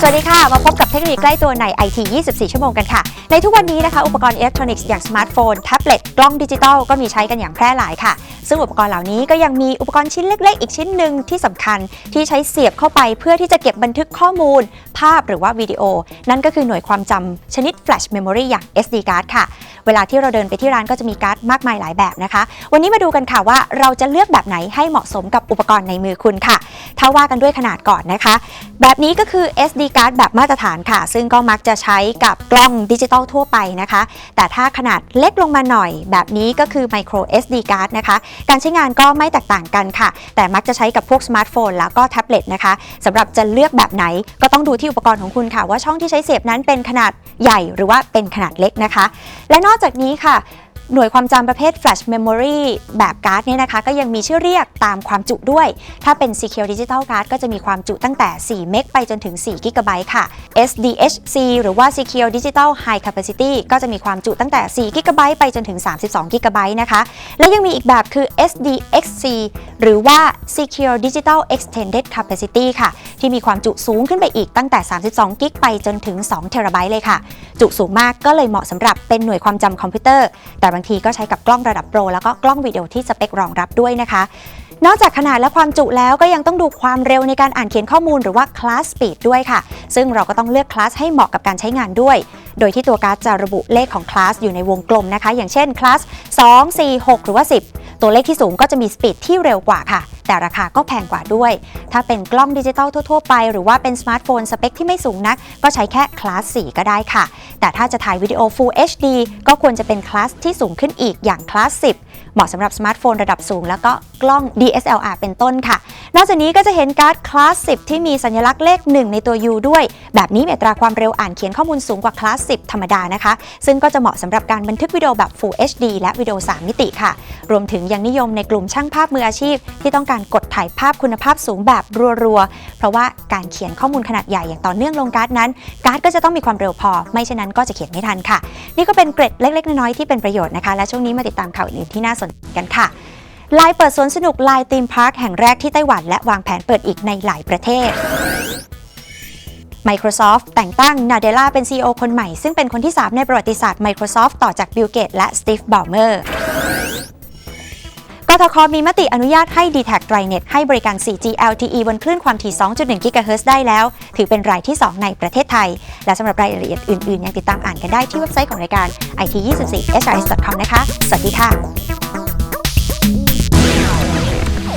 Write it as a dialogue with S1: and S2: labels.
S1: สวัสดีค่ะ มาพบกับเทคโนโลยีใกล้ตัวใน IT 24 ชั่วโมงกันค่ะ ในทุกวันนี้นะคะ อุปกรณ์อิเล็กทรอนิกส์อย่างสมาร์ทโฟน แท็บเล็ต กล้องดิจิตอลก็มีใช้กันอย่างแพร่หลายค่ะ ซึ่งอุปกรณ์เหล่านี้ก็ยังมีอุปกรณ์ชิ้นเล็ก ๆ อีกชิ้นหนึ่งที่สำคัญที่ใช้เสียบเข้าไปเพื่อที่จะเก็บบันทึกข้อมูล ภาพหรือว่าวิดีโอ นั่นก็คือหน่วยความจำชนิด Flash Memory อย่าง SD card ค่ะ เวลาที่เราเดินไปที่ร้านก็จะมีการ์ดมากมายหลายแบบนะคะ วันนี้มาดูกันค่ะว่าเราจะเลือกแบบไหนให้เหมาะสมกับอุปกรณ์ในมือคุณค่ะ ถ้าว่ากันด้วยขนาดก่อนนะคะ แบบนี้ก็คือ SD card แบบมาตรฐานค่ะ ซึ่งก็มักจะใช้กับกล้องดิจิตอลทั่วไปนะคะ แต่ถ้าขนาดเล็กลงมาหน่อย แบบนี้ก็คือ micro SD card นะคะ การใช้งานก็ไม่แตกต่างกันค่ะ แต่มักจะใช้กับพวกสมาร์ทโฟนแล้วก็แท็บเล็ตนะคะสำหรับจะเลือกแบบไหนก็ต้องดูที่อุปกรณ์ของคุณค่ะ ว่าช่องที่ใช้เสียบนั้นเป็นขนาดใหญ่หรือว่าเป็นขนาดเล็กนะคะ และนอกจากนี้ค่ะ หน่วยความจำประเภท Flash Memory แบบการ์ดเนี่ยนะคะ ก็ยังมีชื่อเรียกตามความจุด้วย ถ้าเป็น Secure Digital Card ก็จะมีความจุตั้งแต่ 4 เมกไปจนถึง 4 กิกะไบต์ค่ะ SDHC หรือว่า Secure Digital High Capacity ก็จะมีความจุตั้งแต่ 4 กิกะไบต์ไปจนถึง 32 กิกะไบต์นะคะ และยังมีอีกแบบคือ SDXC หรือว่า Secure Digital Extended Capacity ค่ะ ที่มีความจุสูงขึ้นไปอีกตั้งแต่ 32 กิกไปจนถึง2เทราไบต์เลยค่ะ จุสูงมากก็เลยเหมาะสำหรับเป็นหน่วยความจำคอมพิวเตอร์แต่บางทีก็ใช้กับกล้องระดับโปรแล้วก็กล้องวิดีโอที่สเปครองรับด้วยนะคะ นอกจากขนาดและความจุแล้วก็ยังต้องดูความเร็วในการอ่านเขียนข้อมูลหรือว่าคลาสสปีดด้วยค่ะ ซึ่งเราก็ต้องเลือกคลาสให้เหมาะกับการใช้งานด้วย โดยที่ตัวการ์ดจะระบุเลขของคลาสอยู่ในวงกลมนะคะ อย่างเช่นคลาส2 4 6 หรือว่า 10 ตัวเลขที่สูงก็จะมีสปีดที่เร็วกว่าค่ะ แต่ราคาก็แพงกว่าด้วย ถ้าเป็นกล้องดิจิตอลทั่ว ๆ ไป หรือว่าเป็นสมาร์ทโฟนสเปคที่ไม่สูงนัก ก็ใช้แค่คลาส 4 ก็ได้ค่ะ แต่ถ้าจะถ่ายวิดีโอ Full HD ก็ควรจะเป็นคลาสที่สูงขึ้นอีกอย่างคลาส 10 เหมาะสำหรับสมาร์ทโฟนระดับสูง แล้วก็กล้อง DSLR เป็นต้นค่ะ นอกจากนี้ก็จะเห็นการ์ดคลาส 10 ที่มีสัญลักษณ์เลข 1 ในตัว U ด้วย แบบนี้มีอัตราความเร็วอ่านเขียนข้อมูลสูงกว่าคลาส 10 ธรรมดานะคะ ซึ่งก็จะเหมาะสำหรับการบันทึกวิดีโอแบบ Full HD และวิดีโอ 3 มิติค่ะ รวมถึงยังนิยมในกลุ่มช่างภาพมืออาชีพ ที่ต้องการกดถ่ายภาพคุณภาพสูงแบบรัวๆ เพราะว่าการเขียนข้อมูลขนาดใหญ่อย่างต่อเนื่องลงการ์ดนั้น การ์ดก็จะต้องมีความเร็วพอ ไม่เช่นนั้นก็จะเขียนไม่ทันค่ะ นี่ก็เป็นเกร็ดเล็กๆน้อยๆที่เป็นประโยชน์นะคะ และช่วงนี้มาติดตามข่าวอื่นที่น่าสนใจกันค่ะลน์เปิดสวนสนุกลน์ทีมพาร์คแห่งแรกที่ไต้หวันและวางแผนเปิดอีกในหลายประเทศ Microsoft แต่งตั้ง Nadella เป็น CEO คนใหม่ ซึ่งเป็นคนที่ 3 ในประวัติศาสตร์ Microsoft ต่อจาก Bill Gates และ Steve Ballmer กทคมีมติอนุญาตให้ d t แท t r i n e t ให้บริการ 4G LTE บนคลื่นความถี่ 2.1 GHz ได้แล้ว ถือเป็นรายที่ 2 ในประเทศไทย และสำหรับรายละเอียดอื่น ๆ ยังติดตามอ่านกันได้ที่เว็บไซต์ของรายการ it24hrs.com นะคะ สวัสดีค่ะ